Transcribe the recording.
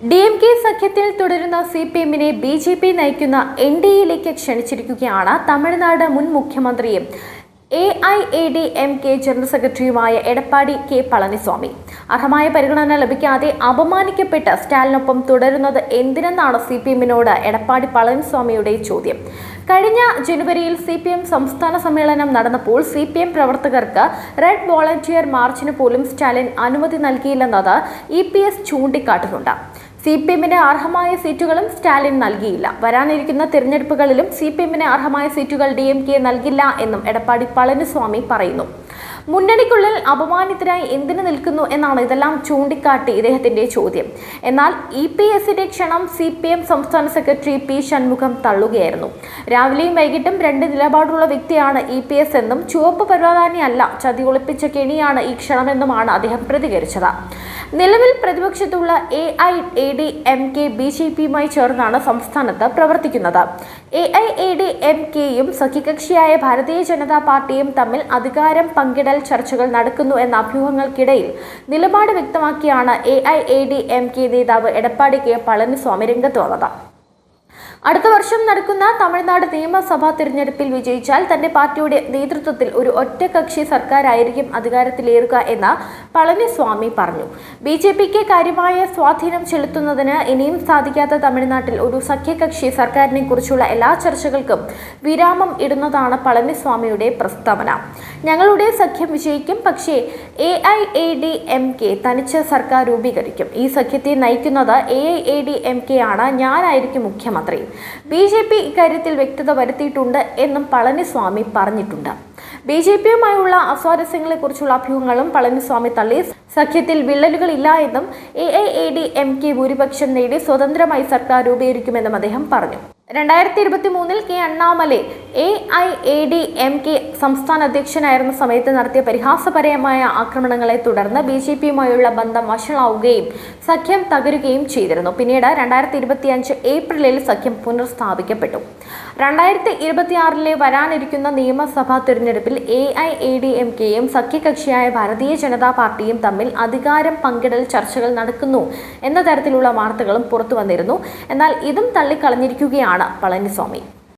D M K സഖ്യത്തിൽ തുടരുന്ന C P എമ്മിനെ ബി ജെ പി നയിക്കുന്ന എൻ ഡി എയിലേക്ക് ക്ഷണിച്ചിരിക്കുകയാണ് തമിഴ്നാട് മുൻ മുഖ്യമന്ത്രിയും A I A D M K general സെക്രട്ടറിയുമായ എടപ്പാടി കെ പളനിസ്വാമി. അർഹമായ പരിഗണന ലഭിക്കാതെ അപമാനിക്കപ്പെട്ട് സ്റ്റാലിനൊപ്പം തുടരുന്നത് എന്തിനെന്നാണ് സി പി എമ്മിനോട് എടപ്പാടി പളനിസ്വാമിയുടെ ചോദ്യം. കഴിഞ്ഞ ജനുവരിയിൽ സി പി എം സംസ്ഥാന സമ്മേളനം നടന്നപ്പോൾ സി പി എം പ്രവർത്തകർക്ക് റെഡ് വോളണ്ടിയർ മാർച്ചിന് പോലും സ്റ്റാലിൻ അനുമതി നൽകിയില്ലെന്നത് ഇ പി എസ് ചൂണ്ടിക്കാട്ടുന്നുണ്ട്. സി പി എമ്മിന് അർഹമായ സീറ്റുകളും സ്റ്റാലിൻ നൽകിയില്ല. വരാനിരിക്കുന്ന തിരഞ്ഞെടുപ്പുകളിലും സി പി എമ്മിന് അർഹമായ സീറ്റുകൾ ഡി എം കെ നൽകില്ല എന്നും എടപ്പാടി പളനിസ്വാമി പറയുന്നു. മുന്നണിക്കുള്ളിൽ അപമാനിതരായി എന്തിനു നിൽക്കുന്നു എന്നാണ് ഇതെല്ലാം ചൂണ്ടിക്കാട്ടി ഇദ്ദേഹത്തിന്റെ ചോദ്യം. എന്നാൽ ഇ പി എസിന്റെ ക്ഷണം സി പി എം സംസ്ഥാന സെക്രട്ടറി പി ഷൺമുഖം തള്ളുകയായിരുന്നു. രാവിലെയും വൈകിട്ടും രണ്ട് നിലപാടുള്ള വ്യക്തിയാണ് ഇ പി എസ് എന്നും ചുവപ്പ് പരവാദാനി അല്ല ചതി ഒളിപ്പിച്ച കെണിയാണ് ഈ ക്ഷണമെന്നുമാണ് അദ്ദേഹം പ്രതികരിച്ചത്. നിലവിൽ പ്രതിപക്ഷത്തുള്ള A I A D M K B J പിയുമായി ചേർന്നാണ് സംസ്ഥാനത്ത് പ്രവർത്തിക്കുന്നത്. A I A D M കെയും സഖ്യകക്ഷിയായ ഭാരതീയ ജനതാ പാർട്ടിയും തമ്മിൽ അധികാരം പങ്കിടൽ ചർച്ചകൾ നടക്കുന്നു എന്ന അഭ്യൂഹങ്ങൾക്കിടയിൽ നിലപാട് വ്യക്തമാക്കിയാണ് A I A D M K നേതാവ് എടപ്പാടി കെ പളനിസ്വാമി രംഗത്ത് വന്നത്. അടുത്ത വർഷം നടക്കുന്ന തമിഴ്നാട് നിയമസഭാ തിരഞ്ഞെടുപ്പിൽ വിജയിച്ചാൽ തന്റെ പാർട്ടിയുടെ നേതൃത്വത്തിൽ ഒരു ഒറ്റകക്ഷി സർക്കാരായിരിക്കും അധികാരത്തിലേറുക എന്ന് പളനിസ്വാമി പറഞ്ഞു. ബി ജെ പിക്ക് കാര്യമായ സ്വാധീനം ചെലുത്തുന്നതിന് ഇനിയും സാധിക്കാത്ത തമിഴ്നാട്ടിൽ ഒരു സഖ്യകക്ഷി സർക്കാരിനെ കുറിച്ചുള്ള എല്ലാ ചർച്ചകൾക്കും വിരാമം ഇടുന്നതാണ് പളനിസ്വാമിയുടെ പ്രസ്താവന. ഞങ്ങളുടെ സഖ്യം വിജയിക്കും പക്ഷേ A I A D M K തനിച്ച് സർക്കാർ രൂപീകരിക്കും. ഈ സഖ്യത്തെ നയിക്കുന്നത് A I A D M K ആണ്. ഞാനായിരിക്കും മുഖ്യമന്ത്രി. ബി ജെ പി ഇക്കാര്യത്തിൽ വ്യക്തത വരുത്തിയിട്ടുണ്ട് എന്നും പളനിസ്വാമി പറഞ്ഞിട്ടുണ്ട്. ബി ജെ പിയുമായുള്ള അസ്വാരസ്യങ്ങളെക്കുറിച്ചുള്ള അഭ്യൂഹങ്ങളും പളനിസ്വാമി തള്ളി. സഖ്യത്തിൽ വിള്ളലുകളില്ല എന്നും A I A D M K ഭൂരിപക്ഷം നേടി സ്വതന്ത്രമായി സർക്കാർ രൂപീകരിക്കുമെന്നും അദ്ദേഹം പറഞ്ഞു. രണ്ടായിരത്തി ഇരുപത്തി മൂന്നിൽ K Annamalai A I A D M K സംസ്ഥാന അധ്യക്ഷനായിരുന്ന സമയത്ത് നടത്തിയ പരിഹാസപരമായ ആക്രമണങ്ങളെ തുടർന്ന് ബി ജെ പിയുമായുള്ള ബന്ധം വഷളാവുകയും സഖ്യം തകരുകയും ചെയ്തിരുന്നു. പിന്നീട് രണ്ടായിരത്തി ഇരുപത്തി അഞ്ച് ഏപ്രിലിൽ സഖ്യം പുനഃസ്ഥാപിക്കപ്പെട്ടു. രണ്ടായിരത്തി ഇരുപത്തിയാറിലെ വരാനിരിക്കുന്ന നിയമസഭാ തിരഞ്ഞെടുപ്പിൽ A I A D M കെയും സഖ്യകക്ഷിയായ ഭാരതീയ ജനതാ പാർട്ടിയും തമ്മിൽ അധികാരം പങ്കിടൽ ചർച്ചകൾ നടക്കുന്നു എന്ന തരത്തിലുള്ള വാർത്തകളും പുറത്തു വന്നിരുന്നു എന്നാൽ ഇതും തള്ളിക്കളഞ്ഞിരിക്കുകയാണ്. പളനിസ്വാമി.